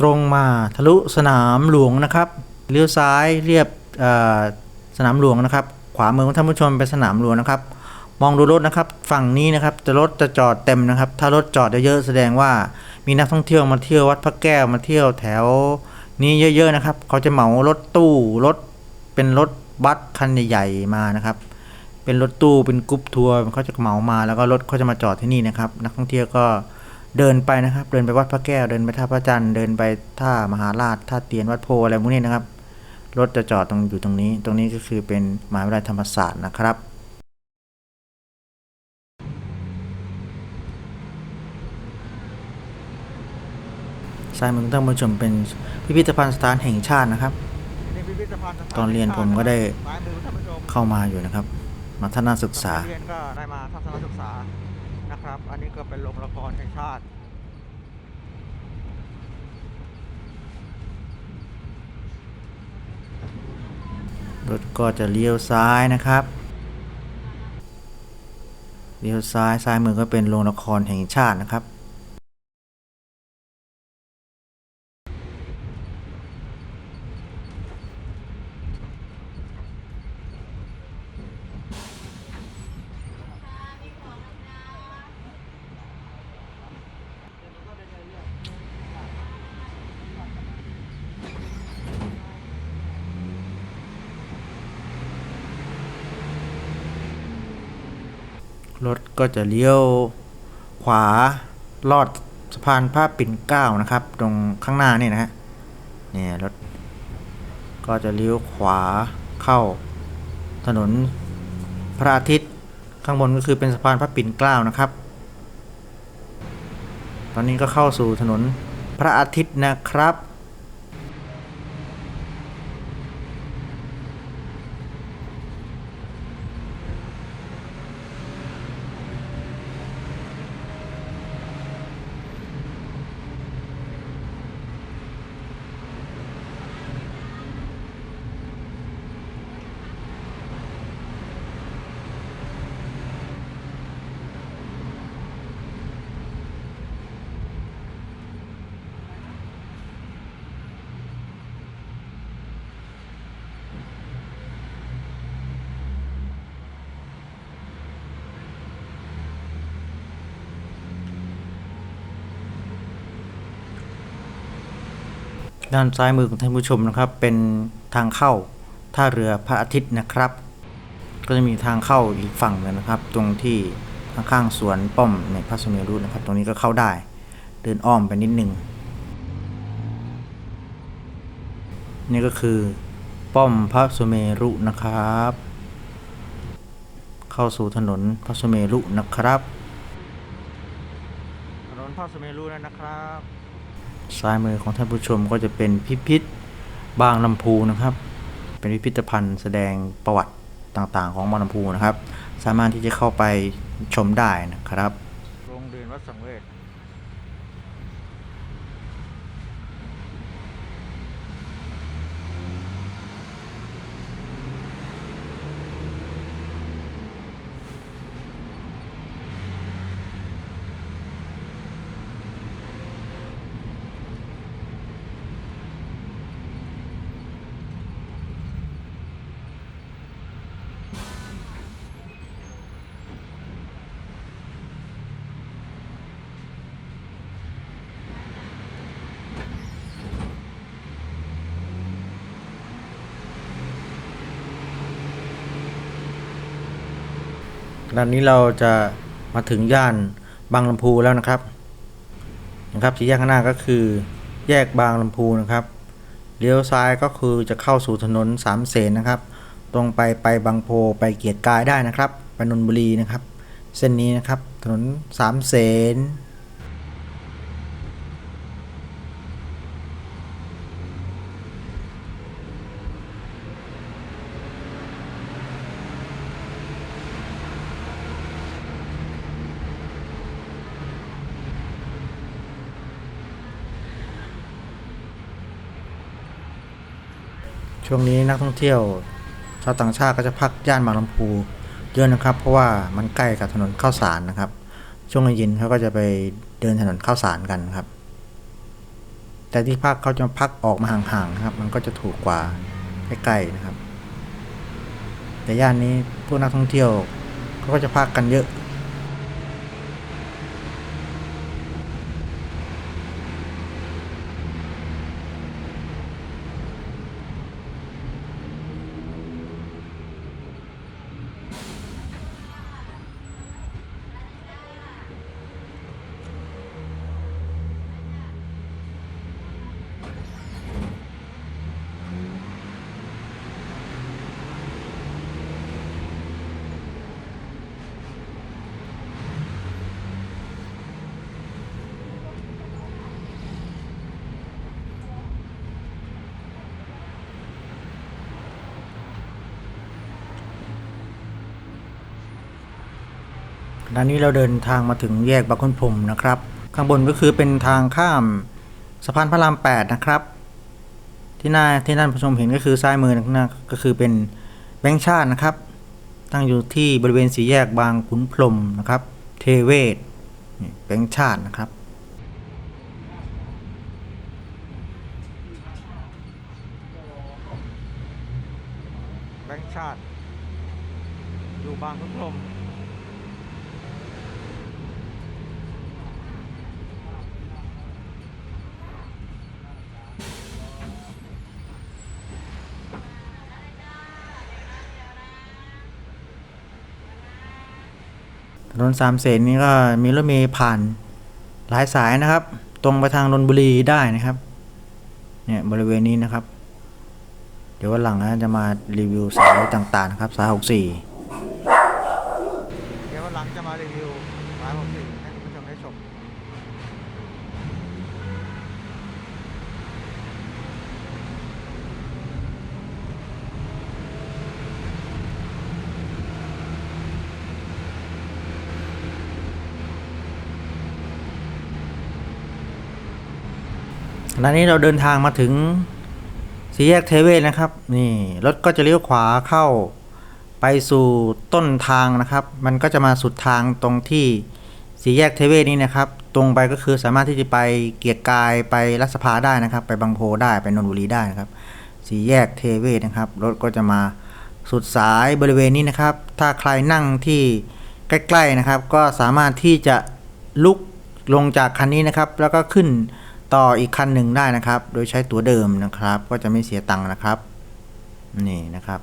ตรงมาทะลุสนามหลวงนะครับเลี้ยวซ้ายเรียบสนามหลวงนะครับ ขวามือของท่านผู้ชมเป็นสนามหลวงนะครับ มองดูรถนะครับ ฝั่งนี้นะครับจะรถจะจอดเต็มนะครับ ถ้ารถจอดเยอะๆแสดงว่ามีนักท่องเที่ยวมาเที่ยววัดพระแก้วมาเที่ยวแถว นี้เยอะๆนะครับ เขาจะเหมารถตู้รถเป็นรถบัสคันใหญ่ๆมานะครับ เป็นรถตู้เป็นกรุ๊ปทัวร์เขาจะเหมามาแล้วก็รถเขาจะมาจอดที่นี่นะครับ นักท่องเที่ยวก็ เดินไปนะครับ เดินไปวัดพระแก้ว เดินไปท่าพระจันทร์ เดินไปท่ามหาราช ท่าเตียนวัดโพอะไรพวกนี้นะครับ รถจะจอดตรงอยู่ตรงนี้ ตรงนี้ก็คือเป็นมหาวิทยาลัยธรรมศาสตร์นะครับซ้ายมือของท่านผู้ชมเป็นพิพิธภัณฑ์สถานแห่งชาตินะครับนี่พิพิธภัณฑ์สถาตอนเรียนผมก็ได้ซ้ายมือท่านผู้ชมเข้ามาอยู่นะครับ มาทัศนศึกษาตอ นะครับ อันนี้ก็เป็นโรงละครแห่งชาติ รถก็จะเลี้ยวซ้ายนะครับ เลี้ยวซ้ายซ้ายมือก็เป็นโรงละครแห่งชาตินะครับ รถก็จะเลี้ยวขวาลอดสะพานพระปิ่นเกล้านะครับ ตรงข้างหน้านี่นะฮะเนี่ยรถก็จะเลี้ยวขวาเข้าถนนพระอาทิตย์ข้างบนก็คือเป็นสะพานพระปิ่นเกล้านะครับ ตอนนี้ก็เข้าสู่ถนนพระอาทิตย์นะครับ ด้านซ้ายมือของท่านผู้ชมนะครับ เป็นทางเข้าท่าเรือพระอาทิตย์นะครับ ก็จะมีทางเข้าอีกฝั่งหนึงนะครับ ตรงที่ข้างๆสวนป้อมในพระสมเรุนะครับ ตรงนี้ก็เข้าได้ เดินอ้อมไปนิดนึงนี่ก็คือป้อมพระสเมรุนะครับ เข้าสู่ถนนพระสเมรุนะครับ ถนนพระสเมรุนะครับ ซ้ายมือของท่านผู้ชมก็จะเป็นพิพิธบางลำพูนะครับ เป็นพิพิธภัณฑ์แสดงประวัติต่างๆ ของบางลำพูนะครับ สามารถที่จะเข้าไปชมได้นะครับโรงเรียนวัดสังเวช ตอนนี้เราจะมาถึงย่านบางลำพูแล้วนะครับนะครับที่แยกข้างหน้าก็คือแยกบางลำพูนะครับเลี้ยวซ้ายก็คือจะเข้าสู่ถนนสามเสนนะครับ ตรงไปไปบางโพไปเกียรติกายได้นะครับ ไปนนบุรีนะครับ เส้นนี้นะครับถนนสามเสน ช่วงนี้นักท่องเที่ยวชาวต่างชาติก็จะพักย่านบางลำพูเยอะนะครับ เพราะว่ามันใกล้กับถนนข้าวสารนะครับ ช่วงเย็นเขาก็จะไปเดินถนนข้าวสารกันครับ แต่ที่พักเขาจะพักออกมาห่างๆนะครับ มันก็จะถูกกว่าใกล้ๆนะครับ แต่ย่านนี้พวกนักท่องเที่ยวเขาก็จะพักกันเยอะ ขณะนี้เราเดินทางมาถึงแยกบางคนพรมนะครับ ข้างบนก็คือเป็นทางข้ามสะพานพระราม 8 นะครับ ที่หน้าที่นั่านผู้ชมเห็นก็คือซ้ายมือนะก็คือเป็นแบงค์ชาตินะครับ ตั้งอยู่ที่บริเวณสีแยกบางขุนพรมนะครับ เทเวศแบงค์ชาตินะครับแบงค์ชาติ อยู่บางขุนพรม ถนนสามเสนนี้ก็มีรถเมล์ผ่านหลายสายนะครับ ตรงไปทางนนบุรีได้นะครับ เนี่ยบริเวณนี้นะครับ เดี๋ยววันหลังนะจะมารีวิวสายต่างๆนะครับ สายหกสี่ เดี๋ยววันหลังจะมารีวิวสายหกสี่ให้คุณผู้ชมได้ชม ขณะนี้เราเดินทางมาถึงสี่แยกเทเวศนะครับ นี่รถก็จะเลี้ยวขวาเข้าไปสู่ต้นทางนะครับ มันก็จะมาสุดทางตรงที่สี่แยกเทเวศนี้นะครับ ตรงไปก็คือสามารถที่จะไปเกียรกายไปรัฐสภาได้นะครับ ไปบางโพได้ไปนนทบุรีได้นะครับสี่แยกเทเวศนะครับรถก็จะมาสุดสายบริเวณนี้นะครับ ถ้าใครนั่งที่ใกล้ ๆนะครับ ก็สามารถที่จะลุกลงจากคันนี้นะครับ แล้วก็ขึ้น ต่ออีกคันหนึ่งได้นะครับ โดยใช้ตัวเดิมนะครับ ก็จะไม่เสียตังค์นะครับ นี่นะครับ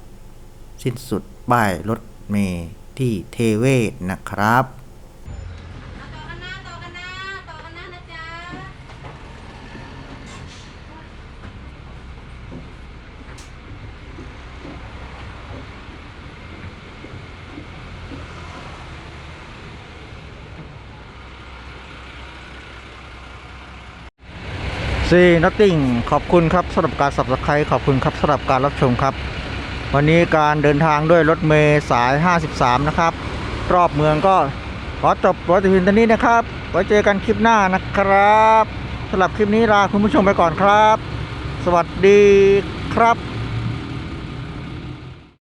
สิ้นสุดป้ายรถเมล์ที่เทเวศนะครับ ต่อกันนะต่อกันนะต่อกันนะนะจ๊ะ ซีนอตติงขอบคุณครับสำหรับการสับสไครขอบคุณครับสำหรับการรับชมครับ วันนี้การเดินทางด้วยรถเมล์สาย 53 นะครับ รอบเมืองก็ขอจบรถติพินตอนนี้นะครับ ไว้เจอกันคลิปหน้านะครับสำหรับคลิปนี้ลาคุณผู้ชมไปก่อนครับ สวัสดีครับ